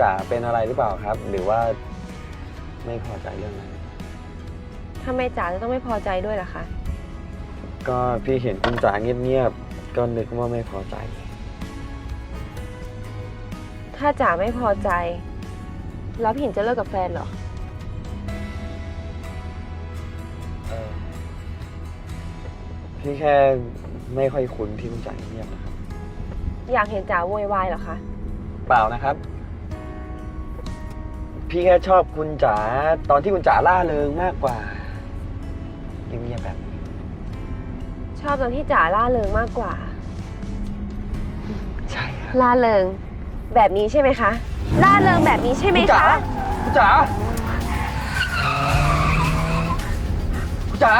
จ๋าเป็นอะไรหรือเปล่าครับ หรือว่าไม่พอใจเรื่องนั้น ทำไมจ๋าจะต้องไม่พอใจด้วยล่ะคะ ก็พี่เห็นคุณจ๋าเงียบๆก็นึกว่าไม่พอใจ ถ้าจ๋าไม่พอใจ แล้วพี่เห็นจะเลิกกับแฟนเหรอ เออพี่แค่ไม่ค่อยคุ้นที่คุณจ๋าเงียบนะครับอยากเห็นจ๋าโวยวายเหรอคะ เปล่านะครับ พี่แค่ชอบคุณจ๋าตอนที่คุณจ๋าล่าเริงมากกว่าเงียบๆแบบนี้ชอบตอนที่จ๋าล่าเริงมากกว่า ใช่ครับล่าเริง แบบนี้ใช่ไหมคะ ล่าเริงแบบนี้ใช่ไหมคุณจ๋าคะ คุณจ๋าคุณจ๋า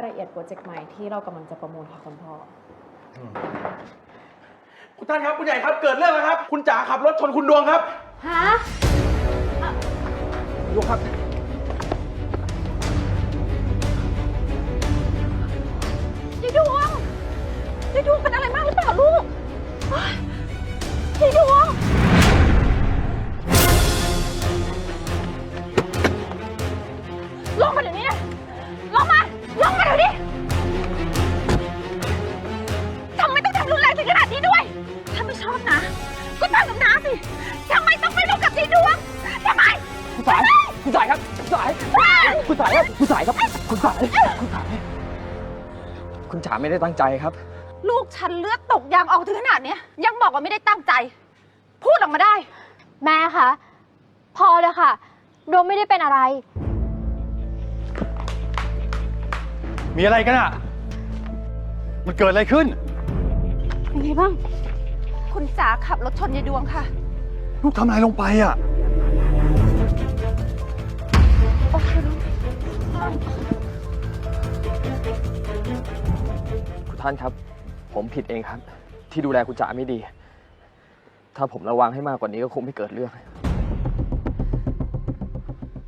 ายละเอียดโปรเจกต์ใหม่ที่เรากำลังจะประมูลค่ะคุณพ่อ คุณท่านครับคุณใหญ่ครับเกิดเรื่องแล้วครับ คุณจ๋าขับรถชนคุณดวงครับ ฮะดวงครับ ถึงขนาดนี้ด้วยถ้าไม่ชอบนะ ก็ทำกับน้าสิทำไมต้องไปลงกับยายดวงทำไม คุณสาย คุณสายครับ คุณสาย คุณสายครับ คุณสายครับ คุณสาย คุณสาย คุณจ๋าไม่ได้ตั้งใจครับ ลูกฉันเลือดตกยางออกถึงขนาดเนี้ย ยังบอกว่าไม่ได้ตั้งใจ พูดออกมาได้ แม่คะ พอเลยค่ะดวงไม่ได้เป็นอะไร มีอะไรกันอะ มันเกิดอะไรขึ้น เป็นไงบ้าง คุณจ๋าขับรถชนยายดวงค่ะ ลูกทำอะไรลงไปอะคุณท่านครับ ผมผิดเองครับ ที่ดูแลคุณจ๋าไม่ดี ถ้าผมระวังให้มากกว่านี้ก็คงไม่เกิดเรื่อง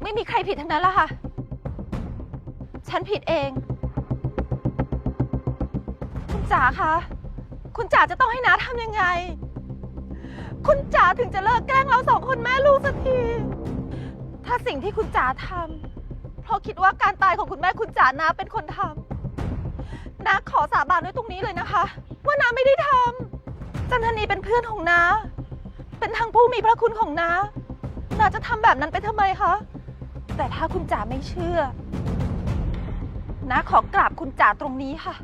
ไม่มีใครผิดทั้งนั้นละค่ะ ฉันผิดเอง คุณจ๋าคะ คุณจ๋าจะต้องให้น้าทำยังไง คุณจ๋าถึงจะเลิกแกล้งเราสองคนแม่ลูกสักที ถ้าสิ่งที่คุณจ๋าทำเพราะคิดว่าการตายของคุณแม่คุณจ๋าน้าเป็นคนทำน้าขอสาบานด้วยตรงนี้เลยนะคะ ว่าน้าไม่ได้ทำจันทนีเป็นเพื่อนของน้า เป็นทั้งผู้มีพระคุณของน้า น้าจะทำแบบนั้นไปทำไมคะ แต่ถ้าคุณจ๋าไม่เชื่อน้าขอกราบคุณจ๋าตรงนี้ค่ะ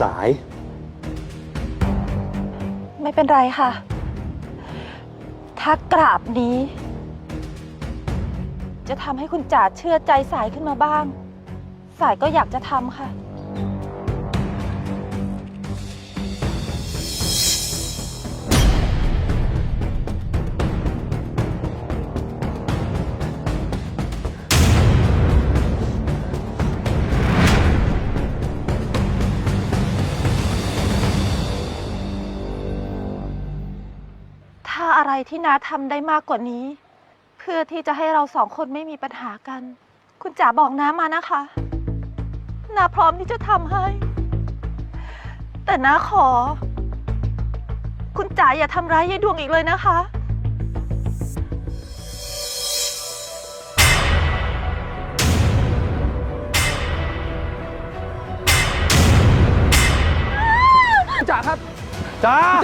สาย ไม่เป็นไรค่ะ ถ้ากราบนี้ จะทำให้คุณจ๋าเชื่อใจสายขึ้นมาบ้าง สายก็อยากจะทำค่ะ ที่น้าทำได้มากกว่านี้ เพื่อที่จะให้เราสองคนไม่มีปัญหากัน คุณจ๋าบอกน้ามานะคะน้าพร้อมที่จะทำให้ แต่น้าขอ คุณจ๋าอย่าทำร้ายยายดวงอีกเลยนะคะ จ๋าครับ จ้าจ๋า